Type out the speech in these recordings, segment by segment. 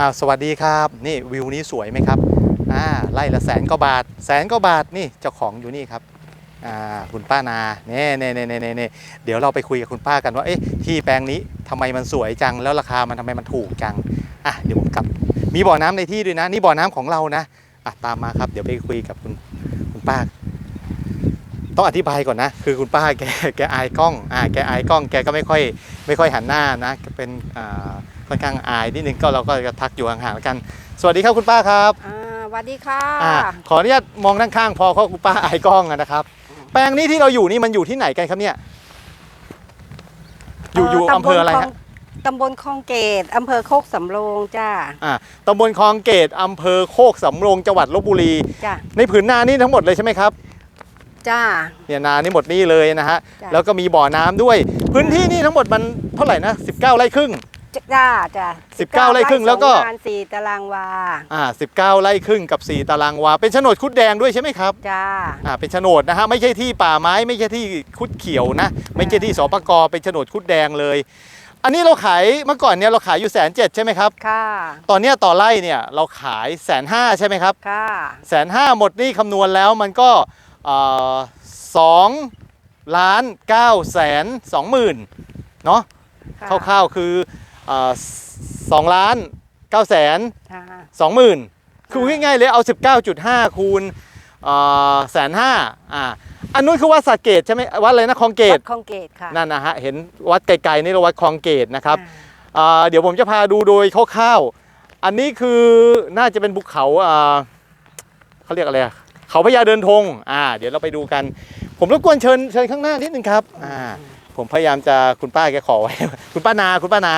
อ่าสวัสดีครับนี่วิวนี้สวยไหมครับอ่าไล่ละแสนกว่าบาท แสนกว่าบาทนี่เจ้าของอยู่นี่ครับอ่าคุณป้านาเน่เน่เน่เน่เน่เน่เดี๋ยวเราไปคุยกับคุณป้ากันว่าเอ๊ะที่แปลงนี้ทำไมมันสวยจังแล้วราคามันทำไมมันถูกจังอะเดี๋ยวผมกลับ มีบ่อน้ำในที่ด้วยนะ นี่บ่อน้ำของเรานะอะตามมาครับ เดี๋ยวไปคุยกับคุณคุณป้า ต้องอธิบายก่อนนะ คือคุณป้าแกแกอายกล้องอ่าแกอายกล้องแกก็ไม่ค่อยไม่ค่อยหันหน้านะเป็นอ่า ค่อนข้างอายนิดนึงก็เราก็จะทักอยู่ห่างๆแล้วกัน สวัสดีครับคุณป้าครับอ่าสวัสดีค่ะอ่าขออนุญาตมองด้านข้างพอเพราะคุณป้าอายกล้องอะนะครับ แปลงนี้ที่เราอยู่นี่มันอยู่ที่ไหนกันครับเนี่ย อยู่อยู่อำเภออะไรตำบลคลฮะงตำบลคลองเกตอำเภอโคกสำโรงจ้าอ่าตำบลคลองเกตอำเภอโคกสำโรงจังหวัดลบบุรี จ้าในผืนนานี่ทั้งหมดเลยใช่ไหมครับ จ้า เนี่ยนานี่หมดนี่เลยนะฮะ จ้ะ แล้วก็มีบ่อน้ำด้วย พื้นที่นี่ทั้งหมดมันเท่าไหร่นะ 19 ไร่ครึ่ง จ้าจ้า19ไร่ครึ่งแล้วก็ประมาณสี่ตารางวา อ่า19 ไร่ครึ่งกับ 4 ตารางวา เป็นโฉนดคุดแดงด้วยใช่ไหมครับ จ้า อ่า เป็นโฉนดนะฮะ ไม่ใช่ที่ป่าไม้ ไม่ใช่ที่คุดเขียวนะ ไม่ใช่ที่สปกเป็นโฉนดคุดแดงเลย อันนี้เราขาย เมื่อก่อนเนี่ยเราขายอยู่แสนเจ็ดใช่ไหมครับ ค่ะ ตอนเนี้ยต่อไร่เนี่ยเราขายแสนห้าใช่ไหมครับ ค่ะ แสนห้าหมดนี่คำนวณแล้วมันก็สองล้านเก้าแสนสองหมื่นเนาะค่ะคร่าวๆคือ สองล้านเก้าแสนค่ะสองหมื่นคือง่ายๆเลยเอา 19.5 คูณแสนห้าอ่าอันนู้นคือวัดสระเกตใช่ไหมวัดอะไรนะคลองเกวัตดคลองเกตค่ะนั่นนะฮะเห็นวัดไกลๆนี่เราวัดคลองเกตนะครับอ่าอ่าเดี๋ยวผมจะพาดูโดยคร่าวๆอันนี้คือน่าจะเป็นภูเขาอ่าเขาเรียกอะไรอะเขาพญาเดินธงอ่าเดี๋ยวเราไปดูกัน ผมรบกวนเชิญเชิญข้างหน้านิดนึงครับอ่าผมพยายามจะคุณป้าแกขอไว้ คุณป้านาคุณป้านา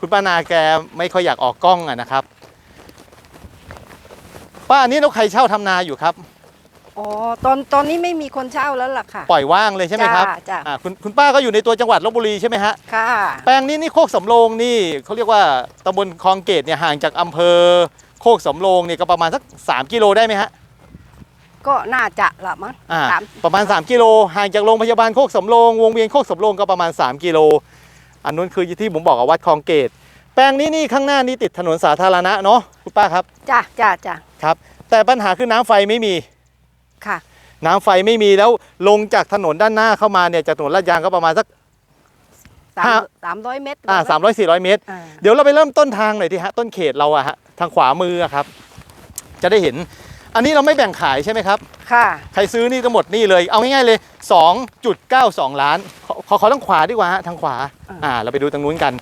คุณป้านาแกไม่ค่อยอยากออกกล้องอะนะครับ ป้าอันนี้เราใครเช่าทำนาอยู่ครับ อ๋อตอนตอนนี้ไม่มีคนเช่าแล้วล่ะค่ะ ปล่อยว่างเลยใช่ไหมครับจ้าจ้าอ่าคุณคุณป้าก็อยู่ในตัวจังหวัดลบบุรีใช่ไหมฮะ ค่ะ แปลงนี้นี่โคกสำโรงนี่เขาเรียกว่าตำบลคลองเกตเนี่ยห่างจากอำเภอ โคกสำโรงเนี่ยก็ประมาณสัก 3 กิโลได้ไหมฮะก็น่าจะละมั้งอ่าสามประมาณ 3 กิโลห่างจากโรงพยาบาลโคกสำโรงวงเวียนโคกสำโรงก็ประมาณ 3 กิโล อันนู้นคือที่ผมบอกอะวัดคลองเกต แปลงนี้นี่ข้างหน้านี่ติดถนนสาธารณะเนาะคุณป้าครับจ้าจ้าจ้าครับ แต่ปัญหาคือน้ำไฟไม่มีค่ะ น้ำไฟไม่มีแล้วลงจากถนนด้านหน้าเข้ามาเนี่ยจากถนนลาดยางก็ประมาณสักสามห้าสามร้อยเมตรอ่าสามร้อยสี่ร้อยเมตรอ่าเดี๋ยวเราไปเริ่มต้นทางหน่อยที่ฮะต้นเขตเราอะฮะทางขวามืออะครับ จะได้เห็น อันนี้เราไม่แบ่งขายใช่ไหมครับ ค่ะ ใครซื้อนี่ทั้งหมดนี่เลย เอาง่ายๆเลย 2.92 ล้าน ขอขอขอทางขวาดีกว่าฮะทางขวาอ่าเราไปดูตรงนู้นกัน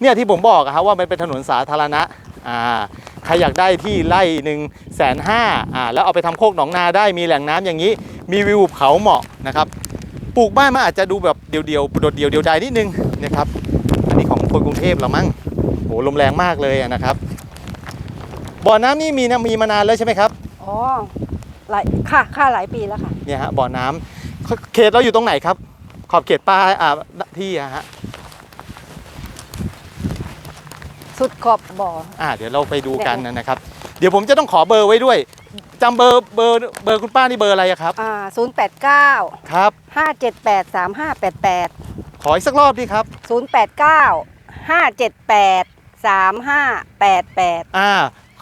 เนี่ยที่ผมบอกอะครับว่ามันเป็นถนนสาธารณะอ่าใครอยากได้ที่ไร่หนึ่งแสนห้าอ่าแล้วเอาไปทำโคกหนองนาได้มีแหล่งน้ำอย่างนี้ มีวิวภูเขาเหมาะนะครับปลูกบ้านมันอาจจะดูแบบเดียวๆโดดเดียวเดียวดายนิดนึงนะครับอันนี้ของคนกรุงเทพเรามั้งโหลมแรงมากเลยอะนะครับบ่อน้ำนี่มีนะมีมานานแล้วใช่ไหมครับอ๋อหลายค่ะค่ะหลายปีแล้วค่ะเนี่ยฮะบ่อน้ำเขตเราอยู่ตรงไหนครับ ขอบเขตป้ายอ่าที่อะฮะสุดขอบบ่ออ่าเดี๋ยวเราไปดูกันนะครับ เดี๋ยวผมจะต้องขอเบอร์ไว้ด้วยจำเบอร์เบอร์เบอร์คุณป้านี่เบอร์อะไรอะครับอ่าศูนย์แปดเก้าครับห้าเจ็ดแปดสามห้าแปดแปดขออีกสักรอบดีครับศูนย์แปดเก้าห้าเจ็ดแปดสามห้าแปดแปดอ่า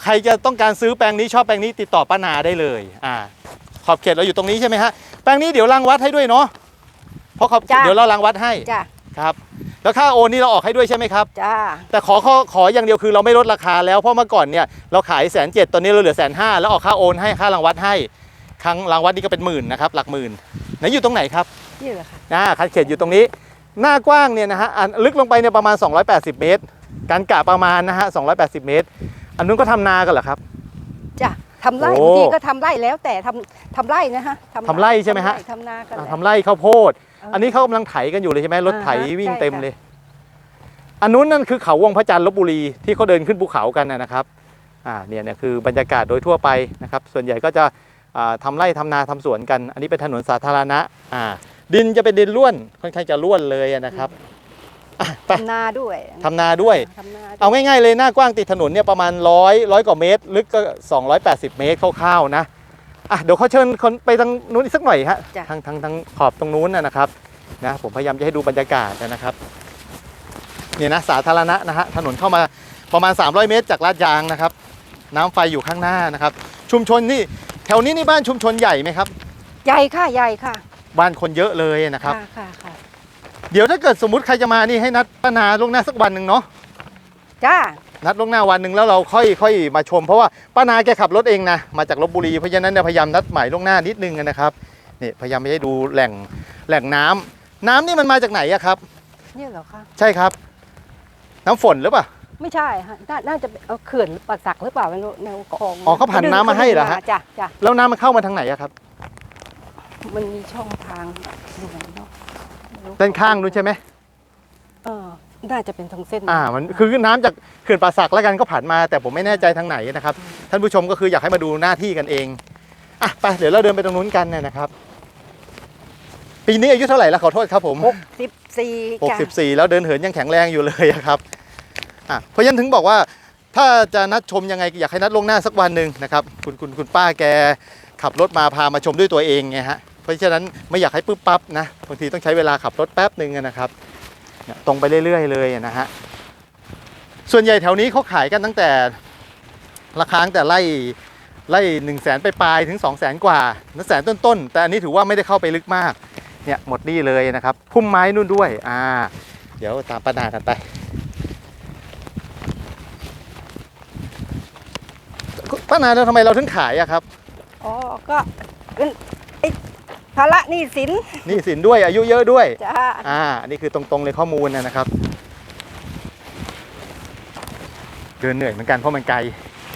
ใครจะต้องการซื้อแปลงนี้ชอบแปลงนี้ติดต่อป้านาได้เลยอ่าขอบเขตเราอยู่ตรงนี้ใช่ไหมฮะแปลงนี้เดี๋ยวรังวัดให้ด้วยเนาะ เพราะขอบเดี๋ยวเรารังวัดให้จ้าครับ แล้วค่าโอนนี่เราออกให้ด้วยใช่ไหมครับ จ้าแต่ขอขอขออย่างเดียวคือเราไม่ลดราคาแล้วเพราะเมื่อก่อนเนี่ยเราขายแสนเจ็ดตอนนี้เราเหลือแสนห้าแล้วออกค่าโอนให้ค่ารังวัดให้ครั้งรังวัดนี่ก็เป็นหมื่นนะครับหลักหมื่นไหนอยู่ตรงไหนครับนี่แหละค่ะอ่าคันเขตอยู่ตรงนี้ หน้ากว้างเนี่ยนะฮะอันลึกลงไปเนี่ยประมาณ 280 เมตร การกะประมาณนะฮะ280 เมตร อันนู้นก็ทำนากันเหรอครับ จ้าทำไร่โอ้บางทีก็ทำไร่แล้วแต่ทำทำไร่นะฮะทำไร่ใช่ไหมฮะ ทำนากันอ่าแหละทำไร่ข้าวโพด อันนี้เขากำลังไถกันอยู่เลยใช่ไหมรถไถอ่าฮะวิ่งใช่เต็มค่ะเลย อันนู้นนั่นคือเขาวงพระจันทร์ลบบุรีที่เขาเดินขึ้นภูเขากันนะนะครับอ่าเนี่ยเนี่ยคือบรรยากาศโดยทั่วไปนะครับ ส่วนใหญ่ก็จะอ่าทำไร่ทำนาทำสวนกัน อันนี้เป็นถนนสาธารณะอ่าดินจะเป็นดินร่วนค่อนข้างจะร่วนเลยนะครับอะไปทำนาด้วยทำนาด้วยทำนาด้วย เอาง่ายๆเลยหน้ากว้างติดถนนเนี่ยประมาณร้อยร้อยกว่าเมตร ลึกก็ 280 เมตรคร่าวๆนะ อะเดี๋ยวเขาเชิญคนไปทางนู้นอีกสักหน่อยฮะจ้ะ ทางทางทางขอบตรงนู้นนะนะครับนะผมพยายามจะให้ดูบรรยากาศนะครับเนี่ยนะสาธารณะนะฮะถนนเข้ามาประมาณ 300 เมตร จากลาดยางนะครับ น้ำไฟอยู่ข้างหน้านะครับ ชุมชนนี่แถวนี้นี่บ้านชุมชนใหญ่ไหมครับ ใหญ่ค่ะใหญ่ค่ะบ้านคนเยอะเลยนะครับ ค่ะค่ะค่ะเดี๋ยวถ้าเกิดสมมติใครจะมานี่ให้นัดป้านาล่วงหน้าสักวันหนึ่งเนาะ จ้า นัดล่วงหน้าวันหนึ่งแล้วเราค่อยค่อยมาชม เพราะว่าป้านาแกขับรถเองนะมาจากลบบุรีเพราะฉะนั้นเนี่ยพยายามนัดหมายล่วงหน้านิดนึงนะครับนี่พยายามไม่ให้ดูแหล่งแหล่งน้ำน้ำนี่มันมาจากไหนอะครับเนี่ยเหรอคะใช่ครับ น้ำฝนหรือเปล่าไม่ใช่ฮะน่าน่าจะเป็นเอาเขื่อนป่าสักหรือเปล่าไม่รู้แนวคลองอ๋อเขาผ่านน้ำมาให้เหรอฮะจ้ะจ้ะแล้วน้ำมันเข้ามาทางไหนอะครับ มันมีช่องทางดูหน่อยเนาะไม่รู้ด้านข้างนู้นใช่ไหมเออ น่าจะเป็นทางเส้น อ่ามันคือน้ำจากเขื่อนป่าสักแล้วกันก็ผ่านมา แต่ผมไม่แน่ใจทางไหนนะครับ ท่านผู้ชมก็คืออยากให้มาดูหน้าที่กันเองอะไปเดี๋ยวเราเดินไปตรงนู้นกันเนี่ยนะครับ ปีนี้อายุเท่าไหร่แล้วขอโทษครับผมหกสิบสี่จ้ะ64 แล้วเดินเหินยังแข็งแรงอยู่เลยอะครับอะเพราะฉะนั้นถึงบอกว่าถ้าจะนัดชมยังไงอยากให้นัดล่วงหน้าสักวันหนึ่งนะครับคุณคุณคุณป้าแกขับรถมาพามาชมด้วยตัวเองไงฮะเพราะฉะนั้นไม่อยากให้ปึ๊บปั๊บนะบางทีต้องใช้เวลาขับรถแป๊บหนึ่งอะนะครับเนี่ย ตรงไปเรื่อยๆเลยนะฮะส่วนใหญ่แถวนี้เขาขายกันตั้งแต่ราคาตั้งแต่ไล่ไล่หนึ่งแสนไปปลายถึง2องแสนกว่านัแสนต้นๆ แต่อันนี้ถือว่าไม่ได้เข้าไปลึกมาก เนี่ยหมดนี่เลยนะครับ พุ่มไม้นู่นด้วย อ่า เดี๋ยวตามป้านากันไป ป้านาแล้วทำไมเราถึงขายอะครับ อ๋อ ก็เป็น ภาระหนี้สินหนี่สินด้วยอายุเยอะด้วยจ้าอ่าอันนี้คือตรงๆเลยข้อมูลนะนะครับ เดินเหนื่อยเหมือนกันเพราะมันไกล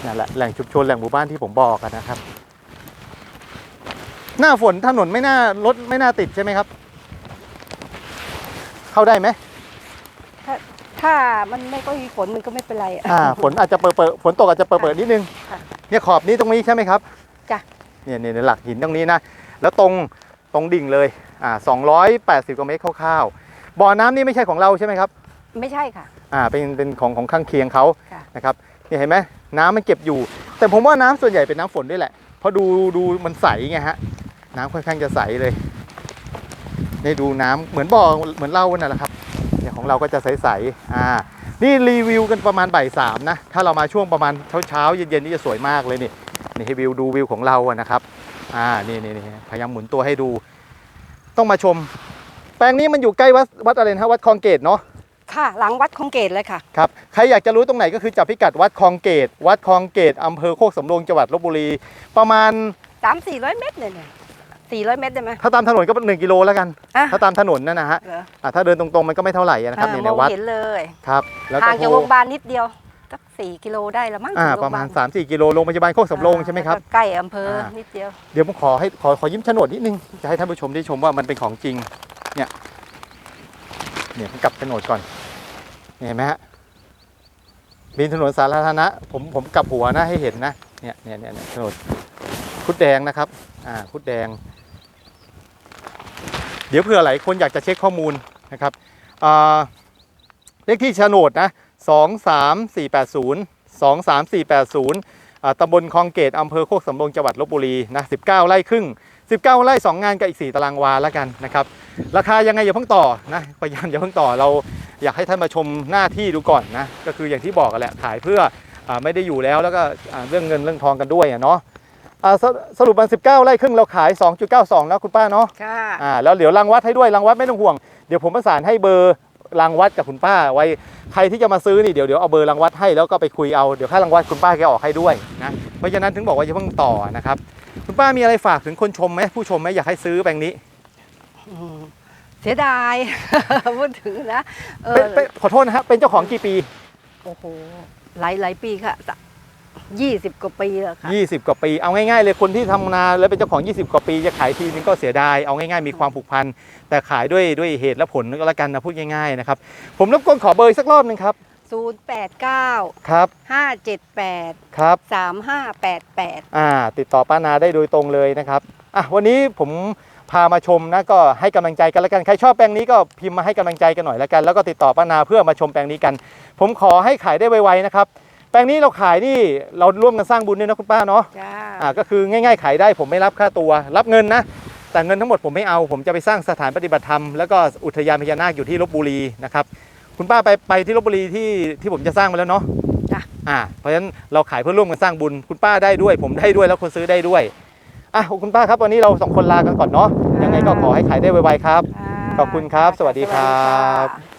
นั่นแหละแหล่งชุมชนแหล่งหมู่บ้านที่ผมบอกอะนะครับ หน้าฝนถนนไม่น่ารถไม่น่าติดใช่ไหมครับ เข้าได้ไหมถ้ามันไม่ก็มีฝนมันก็ไม่เป็นไรอะอ่าฝนอาจจะเปิดเปิดฝนตกอาจจะเปิดเปิดนิดนึงค่ะเนี่ยขอบนี้ตรงนี้ใช่ไหมครับจ้ะเนี่ยเนี่ยเนี่ยหลักหินตรงนี้นะแล้วตรง ตรงดิ่งเลยอ่า280กว่าเมตรคร่าวๆบ่อน้ำนี่ไม่ใช่ของเราใช่ไหมครับไม่ใช่ค่ะ อ่าเป็นเป็นของของข้างเคียงเขาค่ะ นะครับเนี่ยเห็นไหมน้ำมันเก็บอยู่ แต่ผมว่าน้ำส่วนใหญ่เป็นน้ำฝนด้วยแหละเพราะดูดูมันใสไงฮะน้ำค่อนข้างจะใสเลยนี่ดูน้ำเหมือนบ่อเหมือนเรานั่นแหละครับเนี่ยของเราก็จะใสๆอ่านี่รีวิวกันประมาณบ่ายสามนะถ้าเรามาช่วงประมาณเช้าเช้าๆเย็นๆนี่จะสวยมากเลยนี่นี่ให้วิวดูวิวของเราอะนะครับ อ่านี่นี่นี่พยายามหมุนตัวให้ดู ต้องมาชม แปลงนี้มันอยู่ใกล้วัดวัดอะไรนะวัดคลองเกตเนาะค่ะ หลังวัดคลองเกตเลยค่ะครับใครอยากจะรู้ตรงไหนก็คือจับพิกัดวัดคลองเกต วัดคลองเกตอำเภอโคกสำโรงจังหวัดลบบุรี ประมาณ สามสี่ร้อยเมตรเนี่ยสี่ร้อยเมตรได้ไหม ถ้าตามถนนก็หนึ่งกิโลแล้วกัน อะ ถ้าตามถนนนั่นนะฮะเหรออ่าถ้าเดินตรงๆมันก็ไม่เท่าไหร่นะครับอ่าเนี่ยมในองวัดเห็นเลยครับ แล้วก็ห่างจากโทโรรงพยาบาลนิดเดียว สักสี่กิโลได้ละมั้งอ่าถึงโงพปยระมาณบล3-4 กิโลโรงพยาบาลโคกสำโรงใช่ไหมครับ แล้วก็ใกล้อำเภออานิดเดียว เดี๋ยวผมขอให้ขอขอยิ้มโฉนดนิดนึง จะให้ท่านผู้ชมได้ชมว่ามันเป็นของจริง เนี่ย เนี่ยผมกลับโฉนดก่อนเนี่ยเห็นไหมฮะบินถนนสาธารณะ ผมผมกลับหัวนะให้เห็นนะ เนี่ยเนี่ยเนี่ยเนี่ยโฉนดคุดแดงนะครับ อ่าคุดแดง เดี๋ยวเผื่อหลายคนอยากจะเช็คข้อมูลนะครับอ่าเลขที่โฉนดนะ สองสามสี่แปดศูนย์สองสามสี่แปดศูนย์อ่าตำบลคลองเกตอำเภอโคกสำโรงจังหวัดลบบุรีนะ19 ไร่ครึ่ง 19 ไร่ 2 งานกับอีก 4 ตารางวาแล้วกันนะครับ ราคายังไงอย่าเพิ่งต่อนะพยายามอย่าเพิ่งต่อเราอยากให้ท่านมาชมหน้าที่ดูก่อนนะก็คืออย่างที่บอกกันแหละขายเพื่ออาไม่ได้อยู่แล้วแล้วก็อ่าเรื่องเงินเรื่องทองกันด้วยอะเนาะอ่าสสรุปมัน 19 ไร่ครึ่งเราขาย 2.92 แล้วคุณป้าเนาะค่ะอ่าแล้วเดี๋ยวรังวัดให้ด้วยรังวัดไม่ต้องห่วง เดี๋ยวผมประสานให้เบอร์ รังวัดกับคุณป้าไว้ใครที่จะมาซื้อนี่เดี๋ยวเดี๋ยวเอาเบอร์รังวัดให้แล้วก็ไปคุยเอาเดี๋ยวค่ารังวัดคุณป้าแกออกให้ด้วยนะเพราะฉะนั้นถึงบอกว่าอย่าเพิ่งต่อนะครับ คุณป้ามีอะไรฝากถึงคนชมไหมผู้ชมไหมอยากให้ซื้อแบงค์นี้อืมเสียดาย พูดถึงนะเอเป็นอเป็นขอโทษนะครับเป็นเจ้าของกี่ปี โอ้โหหลายหลายปีค่ะ ยี่สิบกว่าปีแล้วค่ะ 20 กว่าปี เอาง่ายๆเลยคนที่ทำนาแล้วเป็นเจ้าของ 20 กว่าปีจะขายทีนึงก็เสียดาย เอาง่ายๆมีความผูกพัน แต่ขายด้วยด้วยเหตุและผลก็แล้วกันนะพูดง่ายๆนะครับ ผมรบกวนขอเบอร์อีกสักรอบหนึงครับศูนย์แปดเก้าครับห้าเจ็ดแปดครับสามห้าแปดแปดอ่าติดต่อป้านาได้โดยตรงเลยนะครับอะวันนี้ผมพามาชมนะก็ให้กำลังใจกันแล้วกันใครชอบแปลงนี้ก็พิมพ์มาให้กำลังใจกันหน่อยแล้วกัน แล้วก็ติดต่อป้านาเพื่อมาชมแปลงนี้กัน ผมขอให้ขายได้ไวๆนะครับ แปลงนี้เราขายนี่เราร่วมกันสร้างบุญด้วยนะคุณป้าเนาะจ้าอ่าก็คือง่าย ๆ ขายได้ผมไม่รับค่าตัว รับเงินนะ แต่เงินทั้งหมดผมไม่เอา ผมจะไปสร้างสถานปฏิบัติธรรมแล้วก็อุทยานพญานาคอยู่ที่ลบบุรีนะครับคุณป้าไปไปที่ลบบุรีที่ที่ผมจะสร้างมาแล้วเนาะจ้ะ อ่าเพราะฉะนั้นเราขายเพื่อร่วมกันสร้างบุญ คุณป้าได้ด้วย ผมได้ด้วยแล้วคนซื้อได้ด้วยอะคุณป้าครับวันนี้เราสองคนลากันก่อนเนาะยังไงก็ขอให้ขายได้ไวๆครับ ขอบคุณครับสวัสดีครับ สวัสดีค่ะ